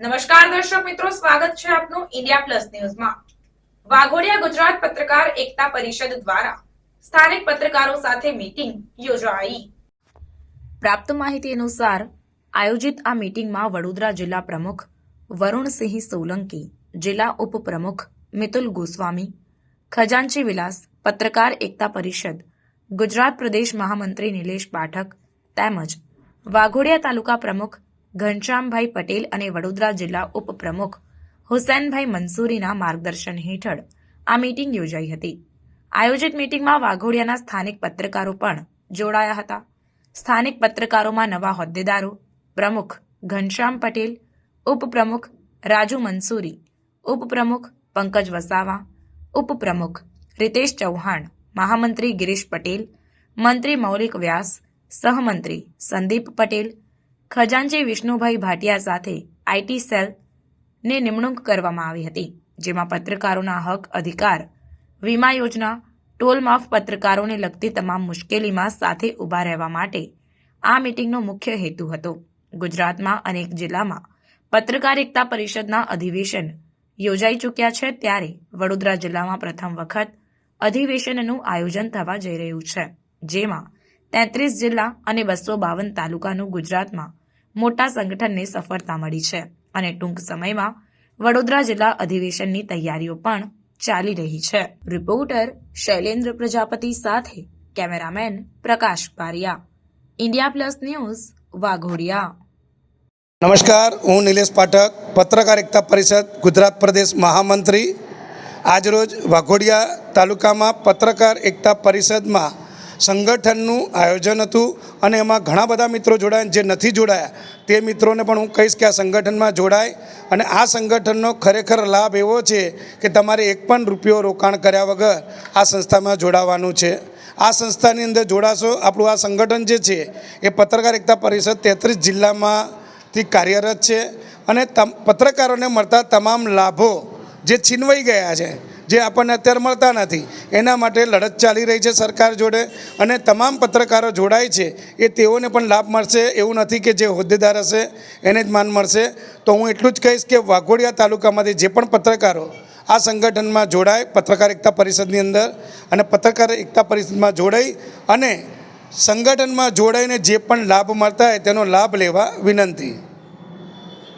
નમસ્કાર દર્શક મિત્રો, સ્વાગત છે આપનું ઇન્ડિયા પ્લસ ન્યૂઝમાં વાઘોડિયા ગુજરાત પત્રકાર એકતા પરિષદ દ્વારા સ્થાનિક પત્રકારો સાથે મીટિંગ યોજાઈ. પ્રાપ્ત માહિતી અનુસાર, આયોજિત આ મીટિંગમાં વડોદરા જિલ્લા પ્રમુખ વરુણસિંહ સોલંકી, જિલ્લા ઉપપ્રમુખ મિતુલ ગોસ્વામી, ખજાનચી વિલાસ, પત્રકાર એકતા પરિષદ, ગુજરાત પ્રદેશ મહામંત્રી નિલેશ પાઠક તેમજ વાઘોડિયા તાલુકા પ્રમુખ ઘનશ્યામભાઈ પટેલ અને વડોદરા જિલ્લા ઉપપ્રમુખ હુસેનભાઈ મંસૂરીના માર્ગદર્શન હેઠળ આ મીટિંગ યોજાઈ હતી. આયોજિત મીટિંગમાં વાઘોડિયાના સ્થાનિક પત્રકારો પણ જોડાયા હતા. સ્થાનિક પત્રકારોમાં નવા હોદ્દેદારો, પ્રમુખ ઘનશ્યામ પટેલ, ઉપપ્રમુખ રાજુ મંસૂરી, ઉપપ્રમુખ પંકજ વસાવા, ઉપપ્રમુખ રિતેશ ચૌહાણ, મહામંત્રી ગિરીશ પટેલ, મંત્રી મૌલિક વ્યાસ, સહમંત્રી સંદીપ પટેલ ખજાનચી વિષ્ણુભાઈ ભાટિયા સાથે આઈટી સેલ ને નિમણૂક કરવામાં આવી હતી, જેમાં પત્રકારોના હક, અધિકાર, વીમા યોજના, ટોલ માફ પત્રકારોને લગતી તમામ મુશ્કેલીમાં સાથે ઊભા રહેવા માટે આ મીટિંગનો મુખ્ય હેતુ હતો. ગુજરાતમાં અનેક જિલ્લામાં પત્રકારિતા પરિષદના અધિવેશન યોજાઈ ચૂક્યા છે, ત્યારે વડોદરા જિલ્લામાં પ્રથમ વખત અધિવેશનનું આયોજન થવા જઈ રહ્યું છે, જેમાં તેત્રીસ જિલ્લા અને બસો બાવન તાલુકાનું ગુજરાતમાં મોટા સંગઠનને સફળતા મળી છે અને ટૂંક સમયમાં વડોદરા જિલ્લા અધિવેશનની તૈયારીઓ પણ ચાલી રહી છે. રિપોર્ટર શૈલેન્દ્ર પ્રજાપતિ સાથે cameraman Prakash Pariya. India plus news, Vaghodiya. નમસ્કાર, હું નિલેશ પાઠક, પત્રકાર એકતા પરિષદ, ગુજરાત પ્રદેશ મહામંત્રી. આજરોજ વાઘોડિયા તાલુકામાં પત્રકાર એકતા પરિષદમાં સંગઠનનું આયોજન હતું અને એમાં ઘણા બધા મિત્રો જોડાયા જે નથી જોડાયા, તે મિત્રોને પણ હું કહીશ કે આ સંગઠનમાં જોડાય અને આ સંગઠનનો ખરેખર લાભ એવો છે કે તમારે એક પણ રૂપિયો રોકાણ કર્યા વગર આ સંસ્થામાં જોડાવાનું છે. આ સંસ્થાની અંદર જોડાશો, આપણું આ સંગઠન જે છે, એ પત્રકાર એકતા પરિષદ તેત્રીસ જિલ્લામાંથી કાર્યરત છે અને પત્રકારોને મળતા તમામ લાભો જે છીનવાઈ ગયા છે, જે આપણને અત્યારે મળતા નથી, એના માટે લડત ચાલી રહી છે સરકાર જોડે અને તમામ પત્રકારો જોડાય છે, એ તેઓને પણ લાભ મળશે. એવું નથી કે જે હોદ્દેદાર હશે, એને જ માન મળશે. તો હું એટલું જ કહીશ કે વાઘોડિયા તાલુકામાંથી જે પણ પત્રકારો આ સંગઠનમાં જોડાય, પત્રકાર એકતા પરિષદની અંદર અને પત્રકાર એકતા પરિષદમાં જોડાઈ અને સંગઠનમાં જોડાઈને જે પણ લાભ મળતા હોય તેનો લાભ લેવા વિનંતી.